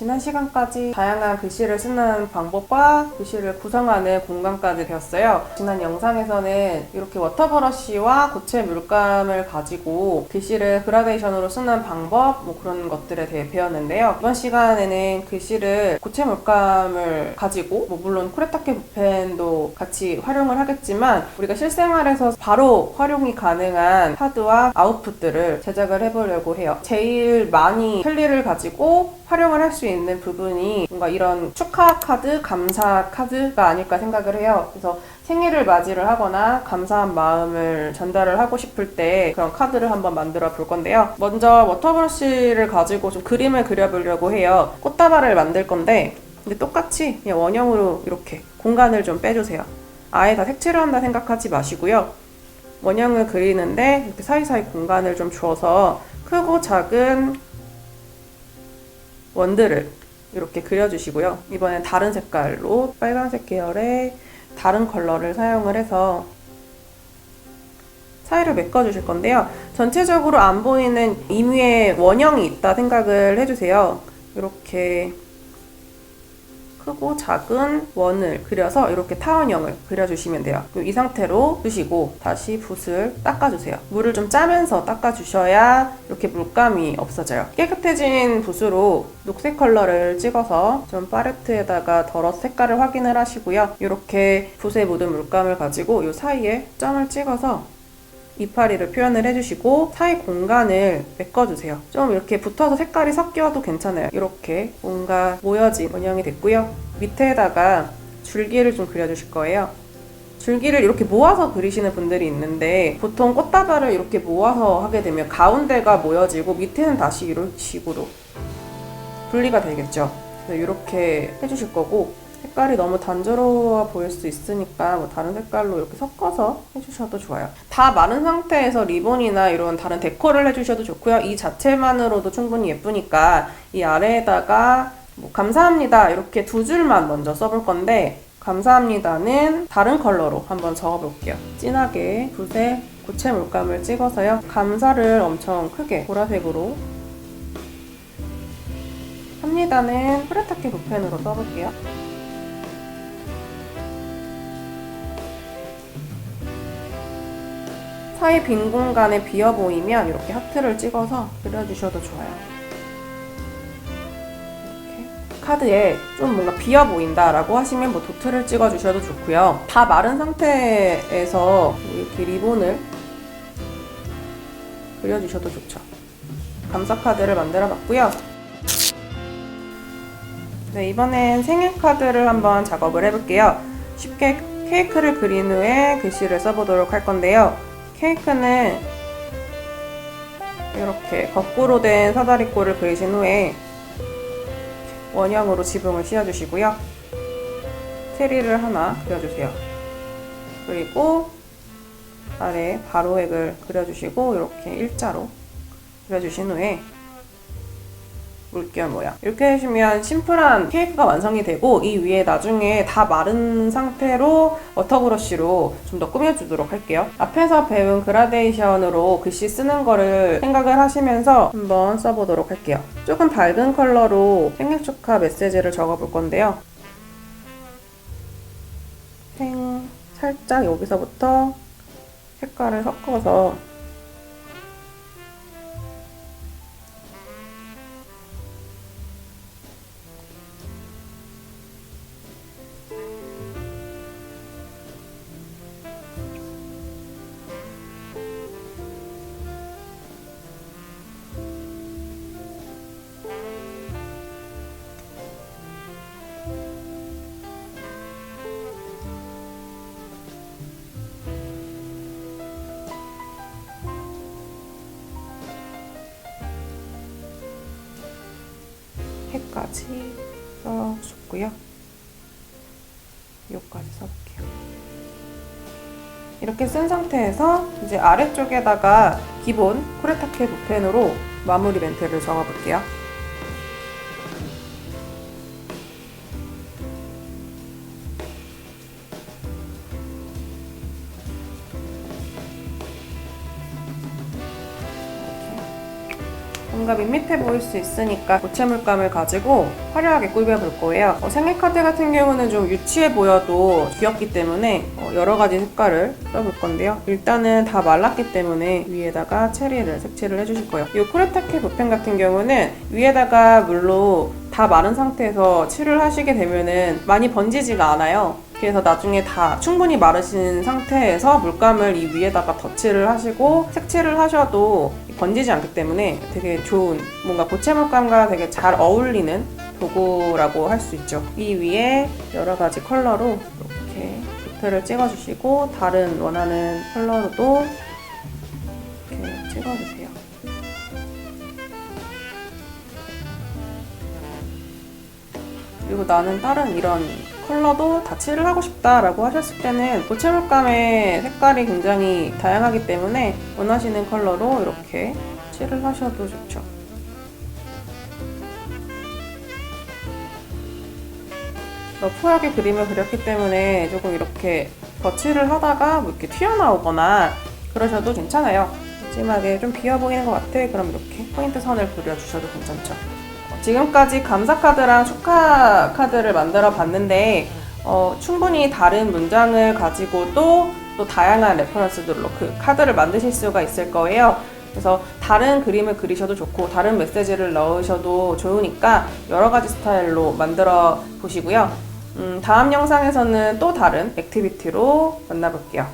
지난 시간까지 다양한 글씨를 쓰는 방법과 글씨를 구성하는 공간까지 배웠어요. 지난 영상에서는 이렇게 워터브러쉬와 고체 물감을 가지고 글씨를 그라데이션으로 쓰는 방법, 뭐 그런 것들에 대해 배웠는데요. 이번 시간에는 글씨를 고체 물감을 가지고, 뭐 물론 코레타케 붓펜도 같이 활용을 하겠지만, 우리가 실생활에서 바로 활용이 가능한 카드와 아웃풋들을 제작을 해보려고 해요. 제일 많이 캘리를 가지고 활용을 할 수 있는 부분이 뭔가 이런 축하 카드, 감사 카드가 아닐까 생각을 해요. 그래서 생일을 맞이를 하거나 감사한 마음을 전달을 하고 싶을 때 그런 카드를 한번 만들어 볼 건데요. 먼저 워터브러쉬를 가지고 좀 그림을 그려보려고 해요. 꽃다발을 만들 건데 근데 똑같이 그냥 원형으로 이렇게 공간을 좀 빼주세요. 아예 다 색칠을 한다 생각하지 마시고요. 원형을 그리는데 이렇게 사이사이 공간을 좀 주어서 크고 작은 원들을 이렇게 그려주시고요. 이번엔 다른 색깔로 빨간색 계열의 다른 컬러를 사용을 해서 사이를 메꿔주실 건데요. 전체적으로 안 보이는 임의의 원형이 있다 생각을 해주세요. 이렇게 크고 작은 원을 그려서 이렇게 타원형을 그려주시면 돼요. 이 상태로 두시고 다시 붓을 닦아주세요. 물을 좀 짜면서 닦아주셔야 이렇게 물감이 없어져요. 깨끗해진 붓으로 녹색 컬러를 찍어서 좀 팔레트에다가 덜어서 색깔을 확인을 하시고요. 이렇게 붓에 묻은 물감을 가지고 이 사이에 점을 찍어서 이파리를 표현을 해주시고 사이 공간을 메꿔주세요. 좀 이렇게 붙어서 색깔이 섞여도 괜찮아요. 이렇게 뭔가 모여진 원형이 됐고요. 밑에다가 줄기를 좀 그려주실 거예요. 줄기를 이렇게 모아서 그리시는 분들이 있는데 보통 꽃다발을 이렇게 모아서 하게 되면 가운데가 모여지고 밑에는 다시 이런 식으로 분리가 되겠죠. 이렇게 해주실 거고 색깔이 너무 단조로워 보일 수 있으니까 뭐 다른 색깔로 이렇게 섞어서 해주셔도 좋아요. 다 마른 상태에서 리본이나 이런 다른 데코를 해주셔도 좋고요. 이 자체만으로도 충분히 예쁘니까 이 아래에다가 뭐 감사합니다 이렇게 두 줄만 먼저 써볼 건데 감사합니다는 다른 컬러로 한번 적어볼게요. 진하게 붓에 고체 물감을 찍어서요. 감사를 엄청 크게 보라색으로 합니다는 프레타케 붓펜으로 써볼게요. 사이 빈 공간에 비어 보이면 이렇게 하트를 찍어서 그려주셔도 좋아요. 카드에 좀 뭔가 비어 보인다라고 하시면 뭐 도트를 찍어주셔도 좋고요. 다 마른 상태에서 이렇게 리본을 그려주셔도 좋죠. 감사 카드를 만들어 봤고요. 네, 이번엔 생일 카드를 한번 작업을 해볼게요. 쉽게 케이크를 그린 후에 글씨를 써보도록 할 건데요. 케이크는 이렇게 거꾸로 된 사다리꼴을 그리신 후에 원형으로 지붕을 씌워주시고요. 트리를 하나 그려주세요. 그리고 아래 가로획을 그려주시고 이렇게 일자로 그려주신 후에 물결 모양. 이렇게 해주시면 심플한 케이크가 완성이 되고 이 위에 나중에 다 마른 상태로 워터브러쉬로 좀 더 꾸며주도록 할게요. 앞에서 배운 그라데이션으로 글씨 쓰는 거를 생각을 하시면서 한번 써보도록 할게요. 조금 밝은 컬러로 생일 축하 메시지를 적어볼 건데요. 생 살짝 여기서부터 색깔을 섞어서 해까지 써줬고요. 여기까지 써볼게요. 이렇게 쓴 상태에서 이제 아래쪽에다가 기본 코레타케 붓펜으로 마무리 멘트를 적어볼게요. 뭔가 밋밋해 보일 수 있으니까 고체 물감을 가지고 화려하게 꾸며볼 거예요. 어, 생일 카드 같은 경우는 좀 유치해 보여도 귀엽기 때문에 어, 여러 가지 색깔을 써볼 건데요. 일단은 다 말랐기 때문에 위에다가 체리를 색칠을 해주실 거예요. 이 코레타케 붓펜 같은 경우는 위에다가 물로 다 마른 상태에서 칠을 하시게 되면은 많이 번지지가 않아요. 그래서 나중에 다 충분히 마르신 상태에서 물감을 이 위에다가 덧칠을 하시고 색칠을 하셔도 번지지 않기 때문에 되게 좋은 뭔가 고체 물감과 되게 잘 어울리는 도구라고 할 수 있죠. 이 위에 여러 가지 컬러로 이렇게 도트를 찍어주시고 다른 원하는 컬러로도 이렇게 찍어주세요. 그리고 나는 다른 이런 컬러도 다 칠을 하고 싶다라고 하셨을 때는 고체 물감의 색깔이 굉장히 다양하기 때문에 원하시는 컬러로 이렇게 칠을 하셔도 좋죠. 러프하게 그림을 그렸기 때문에 조금 이렇게 덧칠을 하다가 뭐 이렇게 튀어나오거나 그러셔도 괜찮아요. 마지막에 좀 비어 보이는 것 같아. 그럼 이렇게 포인트 선을 그려주셔도 괜찮죠. 지금까지 감사 카드랑 축하 카드를 만들어 봤는데 어, 충분히 다른 문장을 가지고도 또 다양한 레퍼런스들로 그 카드를 만드실 수가 있을 거예요. 그래서 다른 그림을 그리셔도 좋고 다른 메시지를 넣으셔도 좋으니까 여러 가지 스타일로 만들어 보시고요. 음, 다음 영상에서는 또 다른 액티비티로 만나볼게요.